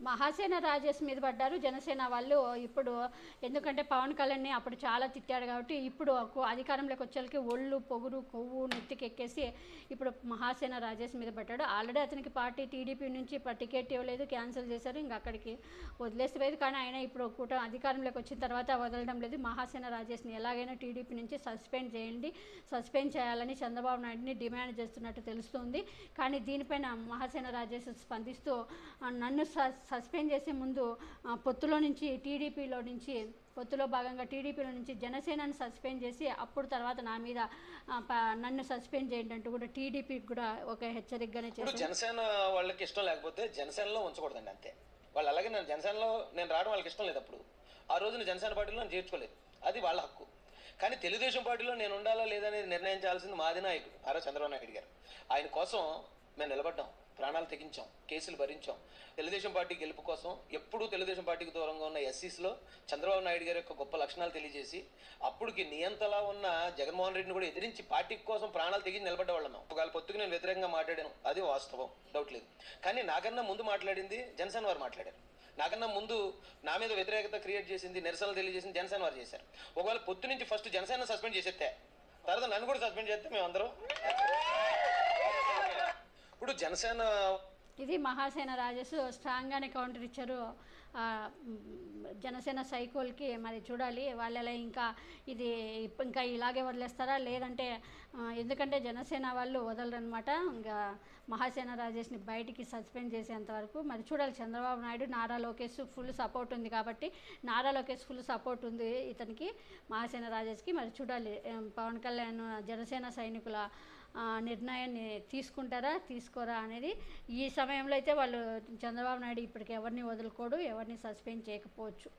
మహాసేన రాజేష్ మీద పడ్డారు. జనసేన వాళ్ళు ఇప్పుడు ఎందుకంటే పవన్ కళ్యాణ్ని అప్పుడు చాలా తిట్టాడు కాబట్టి ఇప్పుడు అధికారంలోకి వచ్చేసరికి ఒళ్ళు పొగురు కొవ్వు నెత్తికి ఎక్కేసి ఇప్పుడు మహాసేన రాజేష్ మీద పడ్డాడు. ఆల్రెడీ అతనికి పార్టీ టీడీపీ నుంచి టికెట్ ఇవ్వలేదు క్యాన్సిల్ చేశారు. ఇంకా అక్కడికి వదిలేసిపోయేది కానీ ఆయన ఇప్పుడు కూట అధికారంలోకి వచ్చిన తర్వాత వదలడం లేదు. మహాసేన రాజేష్ని ఎలాగైనా టీడీపీ నుంచి సస్పెండ్ చేయండి సస్పెండ్ చేయాలని చంద్రబాబు నాయుడిని డిమాండ్ చేస్తున్నట్టు తెలుస్తుంది. కానీ దీనిపైన మహాసేన రాజేష్ స్పందిస్తూ నన్ను స- సస్పెండ్ చేసే ముందు పొత్తులో నుంచి టీడీపీలో నుంచి పొత్తులో భాగంగా టీడీపీలో నుంచి జనసేనని సస్పెండ్ చేసి అప్పుడు తర్వాత నా మీద నన్ను సస్పెండ్ చేయండి అంటూ కూడా టీడీపీకి కూడా ఒక హెచ్చరికగానే చేశారు జనసేన వాళ్ళకి ఇష్టం లేకపోతే జనసేనలో ఉంచకూడదండి అంతే. వాళ్ళు అలాగే నేను జనసేనలో నేను రావడం వాళ్ళకి ఇష్టం లేదు అప్పుడు. ఆ రోజు నేను జనసేన పార్టీలో నేను చేర్చుకోలేదు. అది వాళ్ళ హక్కు. కానీ తెలుగుదేశం పార్టీలో నేను ఉండాలా లేదనేది నిర్ణయించాల్సింది మాది నాయకుడు ఆరో చంద్రబాబు నాయుడు గారు. ఆయన కోసం మేము నిలబడ్డాం. ప్రాణాలు తెగించాం కేసులు భరించాం. తెలుగుదేశం పార్టీ గెలుపు కోసం ఎప్పుడూ తెలుగుదేశం పార్టీకి దూరంగా ఉన్న ఎస్సీస్లో చంద్రబాబు నాయుడు గారి యొక్క గొప్ప లక్షణాలు తెలియజేసి అప్పుడుకి నియంతలా ఉన్న జగన్మోహన్ రెడ్డిని కూడా ఎదిరించి పార్టీ కోసం ప్రాణాలు తెగించి నిలబడ్డవాళ్ళం ఒకవేళ పొత్తుకు నేను వ్యతిరేకంగా మాట్లాడాను అది వాస్తవం డౌట్ లేదు. కానీ నాకన్నా ముందు మాట్లాడింది జనసేన వారు మాట్లాడారు. నాకన్నా ముందు నా మీద వ్యతిరేకత క్రియేట్ చేసింది నిరసనలు తెలియజేసింది జనసేన వారు చేశారు. ఒకవేళ పొత్తు నుంచి ఫస్ట్ జనసేన సస్పెండ్ చేసేస్తే తర్వాత నన్ను కూడా సస్పెండ్ చేస్తే మేమందరం జనసేన ఇది మహాసేన రాజేష్ స్ట్రాంగ్గానే కౌంటర్ ఇచ్చారు. జనసేన సైకోల్కి మరి చూడాలి. వాళ్ళు ఎలా ఇంకా ఇది ఇంకా ఇలాగే వదిలేస్తారా? లేదంటే ఎందుకంటే జనసేన వాళ్ళు వదలరనమాట ఇంకా మహాసేన రాజేష్ని బయటికి సస్పెండ్ చేసేంత వరకు మరి చూడాలి. చంద్రబాబు నాయుడు నారా లోకేష్ ఫుల్ సపోర్ట్ ఉంది కాబట్టి నారా లోకేష్ ఫుల్ సపోర్ట్ ఉంది ఇతనికి. మహాసేన రాజేష్కి మరి చూడాలి. పవన్ కళ్యాణ్ జనసేన సైనికుల నిర్ణయాన్ని తీసుకుంటారా తీసుకోరా అనేది ఈ సమయంలో అయితే వాళ్ళు చంద్రబాబు నాయుడు ఇప్పటికి ఎవరిని వదులుకోడు ఎవరిని సస్పెండ్ చేయకపోవచ్చు.